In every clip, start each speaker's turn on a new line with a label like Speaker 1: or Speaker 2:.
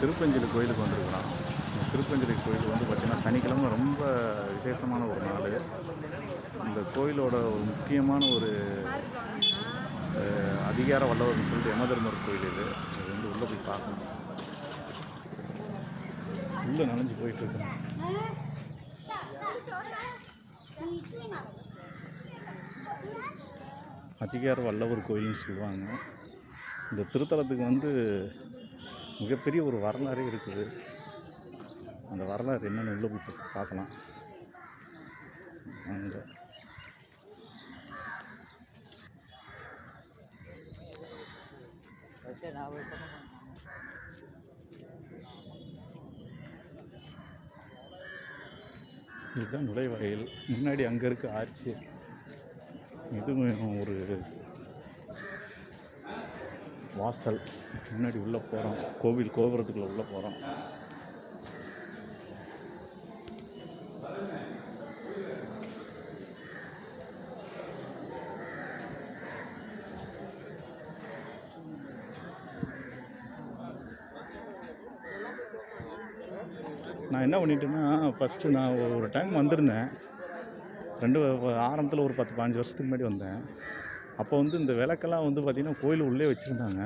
Speaker 1: திருப்பஞ்சலி கோயிலுக்கு வந்திருக்கிறோம். திருப்பஞ்சலி கோயில் வந்து பார்த்திங்கன்னா சனிக்கிழமை ரொம்ப விசேஷமான ஒரு நாள். இந்த கோயிலோட ஒரு முக்கியமான ஒரு அதிகார வல்லவர்னு சொல்லிட்டு யமதர்மர் கோயில் இது. இது வந்து உள்ளே போய் பார்க்கணும். உள்ளே நனைஞ்சு போயிட்டுருக்குறோம் அதிகார வல்லவர் கோயில்னு சொல்லுவாங்க. இந்த திருத்தலத்துக்கு வந்து மிகப்பெரிய ஒரு வரலாறே இருக்குது. அந்த வரலாறு என்னென்னு உள்ள போய் பார்க்கலாம். அங்கே. இதுதான் நுழைவாயில். முன்னாடி அங்கே இருக்க ஆர்ச்சி. இதுவும் ஒரு வாசல். முன்னாடி உள்ளே போகிறோம் கோவில் கோபுரத்துக்குள்ளே உள்ளே போகிறோம் நான் என்ன பண்ணிட்டேன்னா ஃபஸ்ட்டு நான் ஒரு டைம் வந்திருந்தேன். ரெண்டு ஆரம்பத்தில் ஒரு பத்து பாஞ்சு வருஷத்துக்கு முன்னாடி வந்தேன். அப்போ வந்து இந்த விளக்கெல்லாம் வந்து பார்த்திங்கன்னா கோயில் உள்ளே வச்சுருந்தாங்க.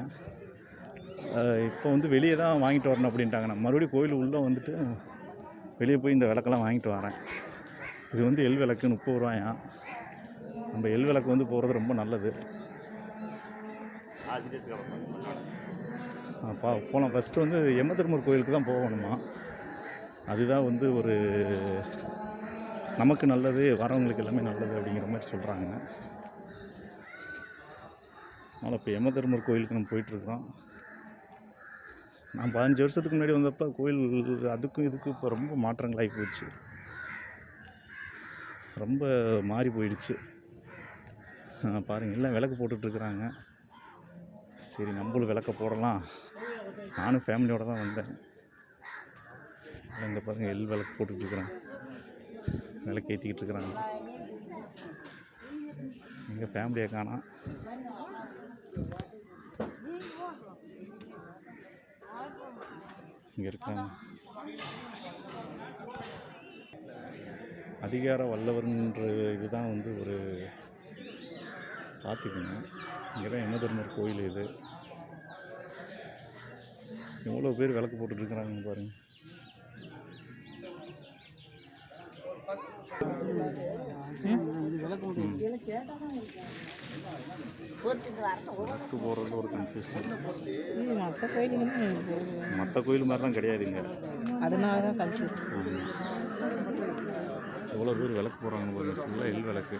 Speaker 1: இப்போ வந்து வெளியே தான் வாங்கிட்டு வரணும் அப்படின்ட்டாங்க. நான் மறுபடியும் கோயில் உள்ளே வந்துட்டு வெளியே போய் இந்த விளக்கெல்லாம் வாங்கிட்டு வரேன். இது வந்து எல் விளக்கு முப்பது ரூபாயாம் நம்ம எல் விளக்கு வந்து போகிறது ரொம்ப நல்லது. பா போகலாம் ஃபஸ்ட்டு வந்து எமதர்மர் கோயிலுக்கு தான் போகணுமா? அதுதான் வந்து ஒரு நமக்கு நல்லது வரவங்களுக்கு எல்லாமே நல்லது அப்படிங்கிற மாதிரி சொல்கிறாங்க அதனால் இப்போ யமதர்மர் கோயிலுக்கு நம்ம போயிட்டுருக்குறோம். நான் பதினஞ்சு வருஷத்துக்கு முன்னாடி வந்தப்போ கோயில் அதுக்கும் இதுக்கும் இப்போ ரொம்ப மாற்றங்களாகி போச்சு. ரொம்ப மாறி போயிடுச்சு. பாருங்கள் எல்லாம் விளக்கு போட்டுட்ருக்குறாங்க சரி நம்மளும் விளக்க போடலாம். நானும் ஃபேமிலியோடு தான் வந்தேன். இங்கே பாருங்கள் எல் விளக்கு போட்டுட்ருக்குறேன் விளக்கு ஏற்றிக்கிட்டு இருக்கிறாங்க எங்கள் ஃபேமிலியை காணோம் இங்கே இருக்காங்க அதிகார வல்லவர்ன்ற இதுதான் வந்து ஒரு பார்த்துக்கணும் இங்கே தான் யமதர்மர் கோயில் இது. எவ்வளோ பேர் விளக்கு போட்டுட்ருக்குறாங்கன்னு பாருங்கள் விளக்கு ஒரு கன்ஃபியூஷன்
Speaker 2: மற்ற
Speaker 1: மற்ற கோயில் மாதிரி தான் கிடையாதுங்க.
Speaker 2: அதனால தான் கன்ஃபியூஸ்
Speaker 1: எவ்வளோ பேர் விளக்கு போகிறாங்க பாருங்க ஃபுல்லாக எல் விளக்கு.